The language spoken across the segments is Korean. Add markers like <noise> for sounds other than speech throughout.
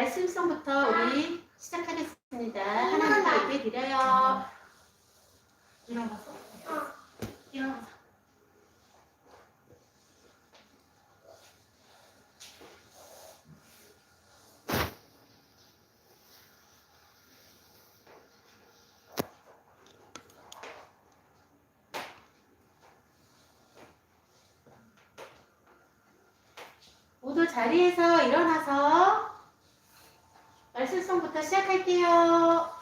말씀성부터 우리 시작하겠습니다. 하나님께 예배 드려요. 일어나서. 일어나서. 모두 자리에서 일어나서 말씀성부터 시작할게요.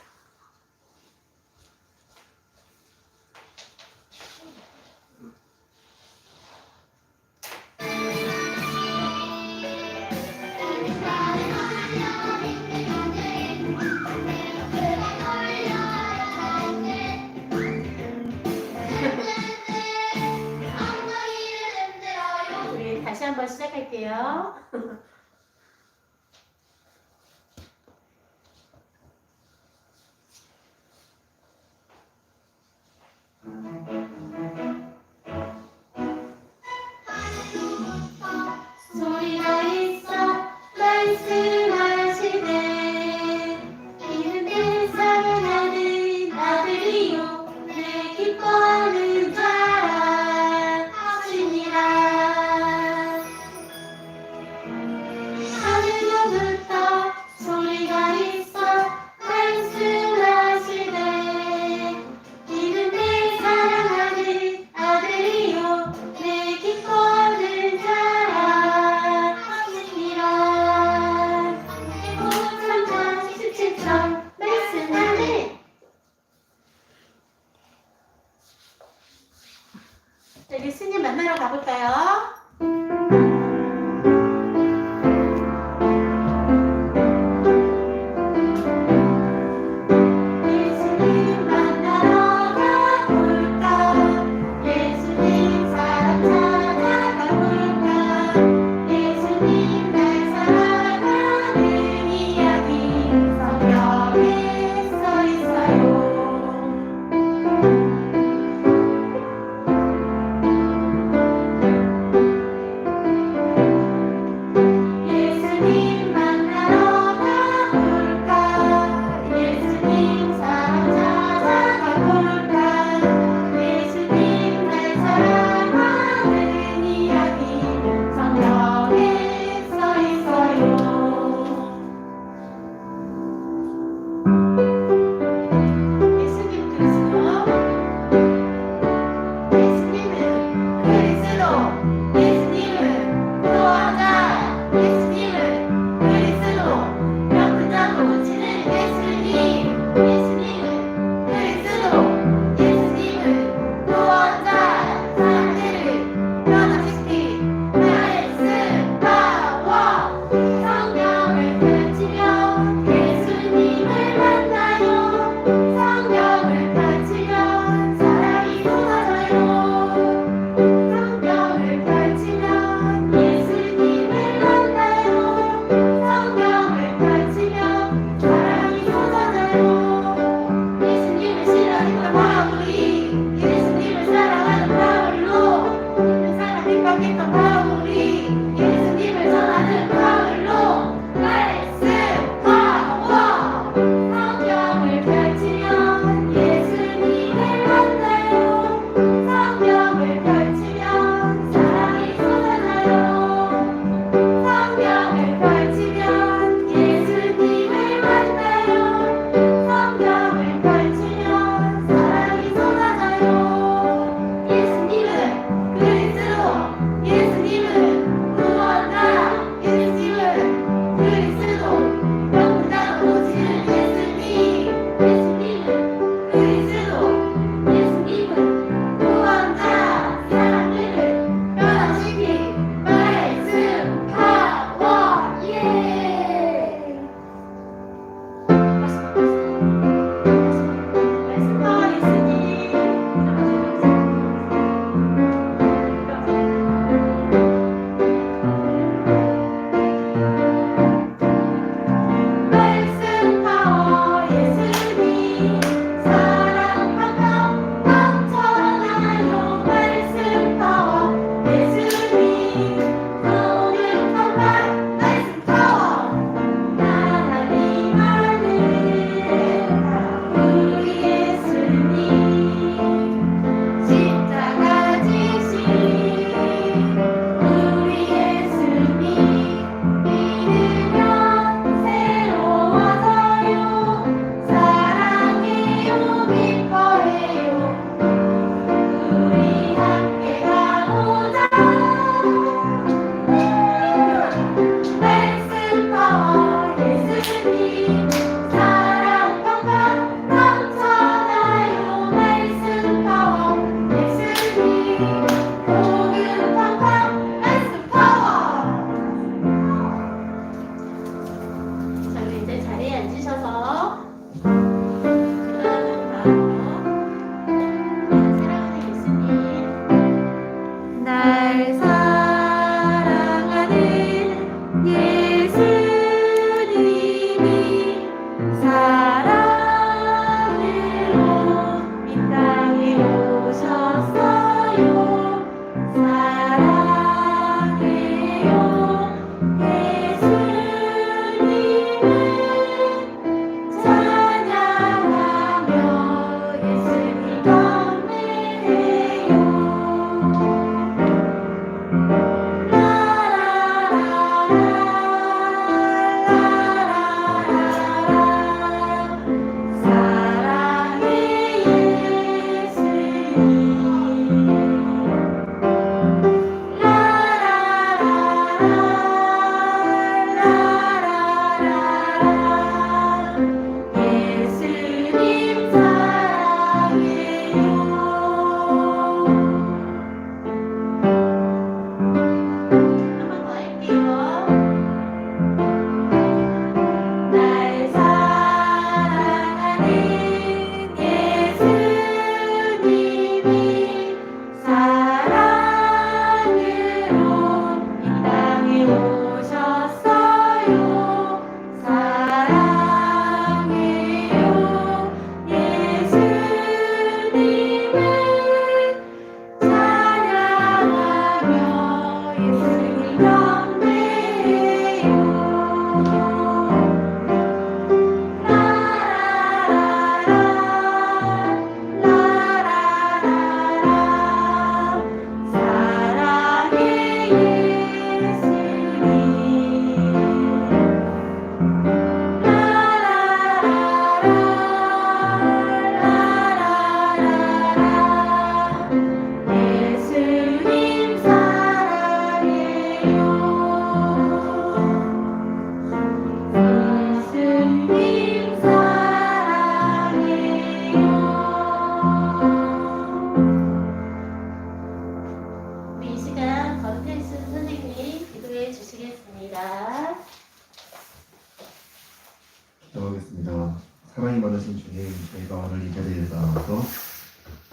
저희가 오늘 이 자리에 나와서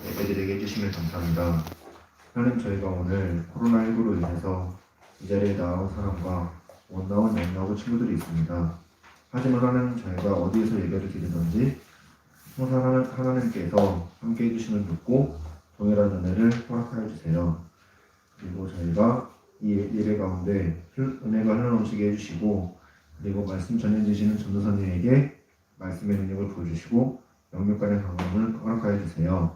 예배드리게 해주시면 감사합니다. 하나님 저희가 오늘 코로나19로 인해서 이 자리에 나온 사람과 못 나온 양나고 친구들이 있습니다. 하지만 하나님 저희가 어디에서 예배를 드리든지 항상 하나- 하나님께서 함께 해주시는 믿고 동일한 은혜를 허락하여 주세요. 그리고 저희가 이 예배 가운데 흘- 은혜가 흘러넘치게 해주시고 그리고 말씀 전해주시는 전도사님에게 말씀의 능력을 보여주시고 영육간의 강함을 허락하여 주세요.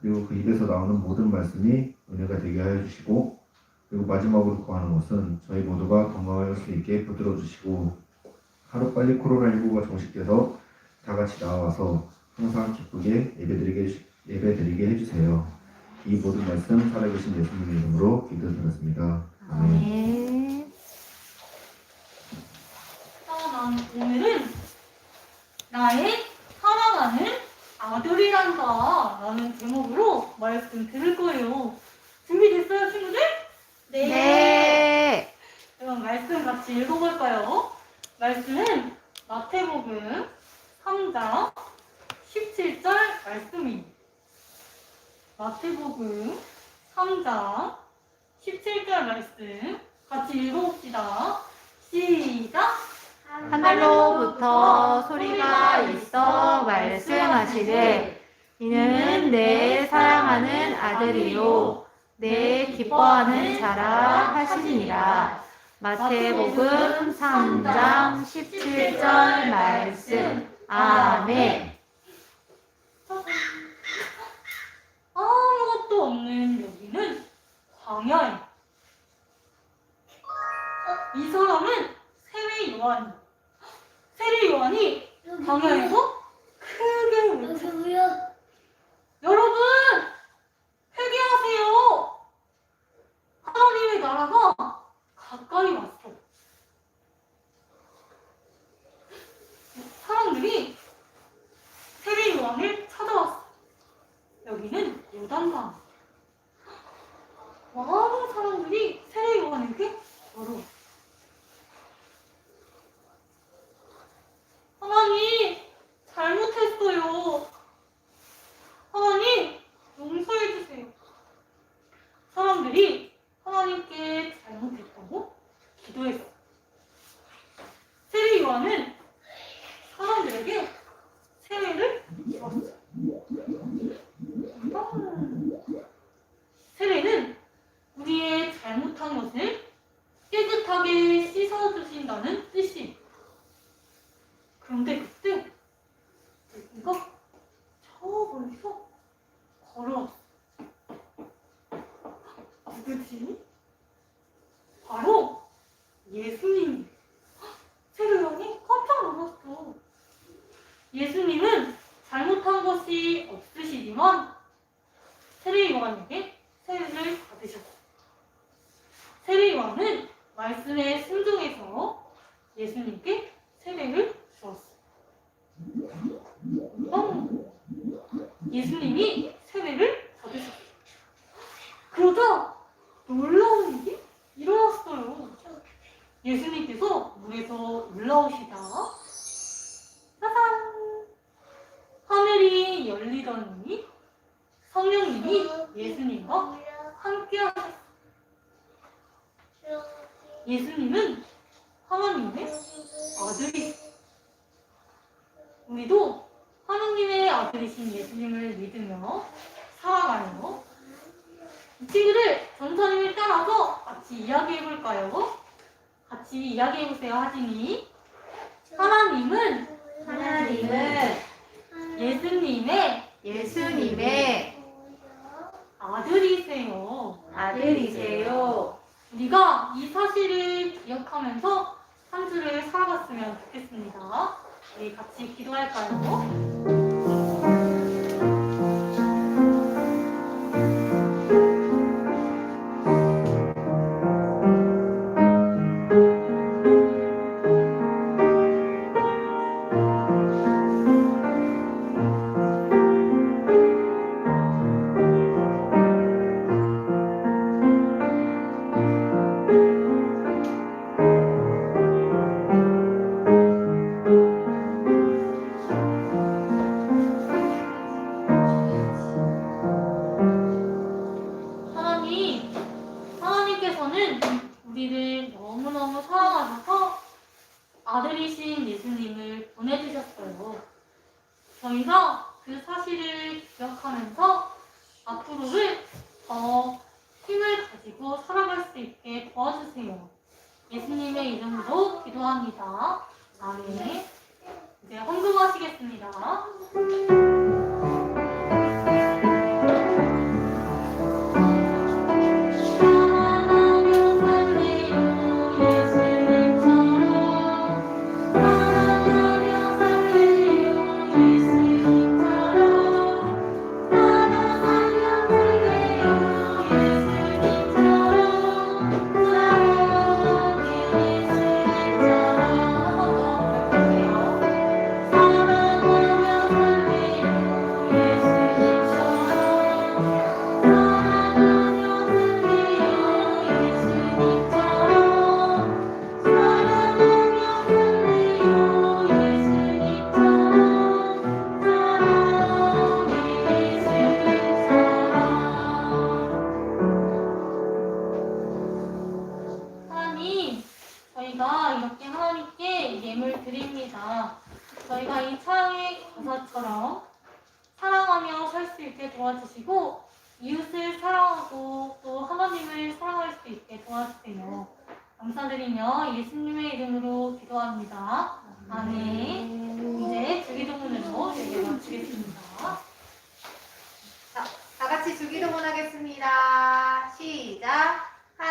그리고 그 입에서 나오는 모든 말씀이 은혜가 되게 하여 주시고 그리고 마지막으로 구하는 것은 저희 모두가 건강할 수 있게 붙들어 주시고 하루빨리 코로나19가 종식돼서 다 같이 나와서 항상 기쁘게 예배드리게, 예배드리게 해주세요. 이 모든 말씀 살아계신 예수님의 이름으로 기도드렸습니다. 아멘. 네. 아, 난 오늘은 나의 사랑하는 아들이란다 라는 제목으로 말씀 들을 거예요. 준비됐어요, 친구들? 네. 그럼 말씀 같이 읽어볼까요? 말씀은 마태복음 3장 17절 말씀입니다. 마태복음 3장 17절 말씀 같이 읽어봅시다. 시작! 하늘로부터 소리가 있어 말씀하시되 이는 내 사랑하는 아들이요 내 기뻐하는 자라 하시니라 마태복음 3장 17절 말씀 아멘 아무것도 없는 여기는 광야예요. 이 사람은 세례 요한. 세례 요한이 광야에서 크게 울죠. 여러분 회개하세요. 하나님의 나라가 가까이 왔어. 사람들이 세례 요한을 찾아왔어. 여기는 요단강. 많은 사람들이 세례 요한에게 걸어. 하나님 잘못했어요. 하나님 용서해 주세요. 사람들이 하나님께 잘못했다고 기도했어. 요한은 사람들에게 줬어. 세례는 우리의 잘못한 것을 깨끗하게 씻어주신다는 뜻이. 그런데 그때 누가 저 멀리서 걸어왔어. 누구지? 바로 예수님이. 세례요한이 깜짝 놀랐어. 예수님은 잘못한 것이 없으시지만 세례 요한에게 세례를 받으셨어요. 세례 요한은 말씀에 순종해서 예수님께 세례를. 어, 예수님이 세례를 받으셨어요. 그러자 놀라운 일이 일어났어요. 예수님께서 물에서 올라오시다 짜잔! 하늘이 열리더니 성령님이 예수님과 함께 하셨어요. 예수님은 하나님의 아들이 우리도 하나님의 아들이신 예수님을 믿으며 살아가요. 이 친구들 전사님을 따라서 같이 이야기해 볼까요? 같이 이야기해 보세요, 하진이. 하나님은 하나님은 예수님의 예수님의 아들이세요. 아들이세요. 우리가 이 사실을 기억하면서 한 주를 살아갔으면 좋겠어요. 하겠습니다. 우리 같이 기도할까요? 기억하면서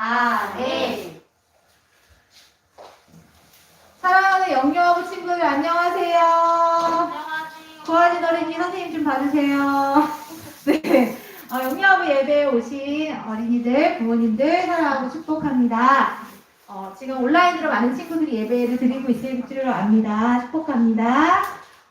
아멘. 사랑하는 영유아부 친구들 안녕하세요. 고아진 어린이 선생님 좀 봐주세요. <laughs> 네. 어, 영유아부 예배에 오신 어린이들, 부모님들 사랑하고 축복합니다. 어, 지금 온라인으로 많은 친구들이 예배를 드리고 있을 줄로 압니다. 축복합니다.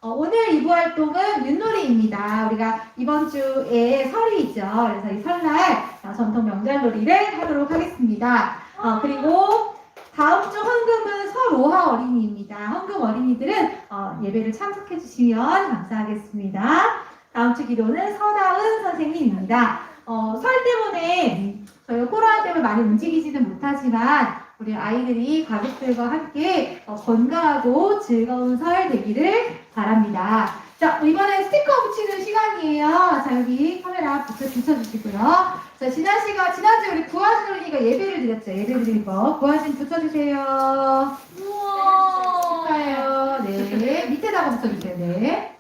어, 오늘 2부 활동은 윷놀이입니다. 우리가 이번 주에 설이 있죠. 그래서 이 설날 어, 전통 명절놀이를 하도록 하겠습니다. 어, 그리고 다음 주 헌금은 설오하 어린이입니다. 헌금 어린이들은 어, 예배를 참석해 주시면 감사하겠습니다. 다음 주 기도는 서다은 선생님입니다. 어, 설 때문에 저희가 코로나 때문에 많이 움직이지는 못하지만 우리 아이들이 가족들과 함께 어, 건강하고 즐거운 설 되기를 바랍니다. 자, 이번에 스티커 붙이는 시간이에요. 자, 여기 카메라 붙여, 붙여주시고요. 자, 지난 시간, 지난주에 우리 구하신 어린이가 예배를 드렸죠. 예배를 드린 거. 구하신 붙여주세요. 우와. 축하해요. 네. 밑에다가 붙여주세요. 네.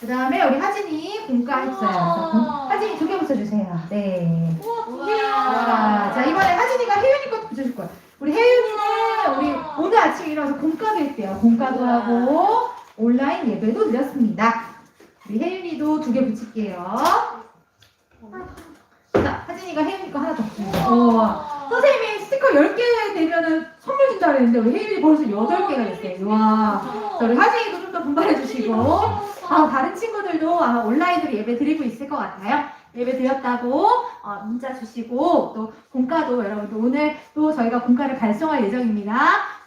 그 다음에 우리 하진이 공과 했어요. 하진이 두 개 붙여주세요. 네. 우와, 두 자, 개야. 자, 이번에 하진이가 혜윤이 것도 붙여줄 거야. 우리 혜윤이는 우리 오늘 아침에 일어나서 공과도 했대요. 공과도. 하고 온라인 예배도 드렸습니다. 우리 혜윤이도 두 개 붙일게요. 자, 하진이가 혜윤이 거 하나 더 붙입니다. 우와. 선생님이 스티커 10개 되면은 선물 준다 그랬는데 우리 혜윤이 벌써 8개가 됐어요. 와. 자, 우리 하진이도 좀 더 분발해 주시고. 아, 다른 친구들도 아마 온라인으로 예배 드리고 있을 것 같아요. 예배 드렸다고 어, 문자 주시고 또 공과도 여러분들 오늘 또 저희가 공과를 발송할 예정입니다.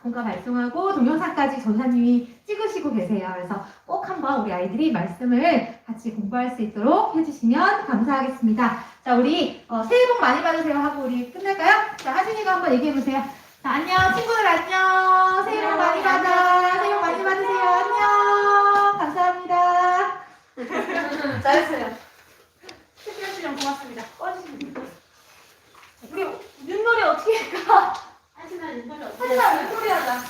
공과 발송하고 동영상까지 전사님이 찍으시고 계세요. 그래서 꼭 한번 우리 아이들이 말씀을 같이 공부할 수 있도록 해주시면 감사하겠습니다. 자 우리 어, 새해 복 많이 받으세요 하고 우리 끝낼까요? 자 하준이가 한번 얘기해 보세요. 자 안녕 친구들 안녕 새해 복 많이 받아 새해 복 많이 받으세요 안녕 감사합니다. <laughs> 잘했어요. 시간 고맙습니다. 꺼주시면 우리 눈놀이 어떻게 할까? 하지만 눈놀이 어떻게 하지? 하지마, 눈놀이 하자.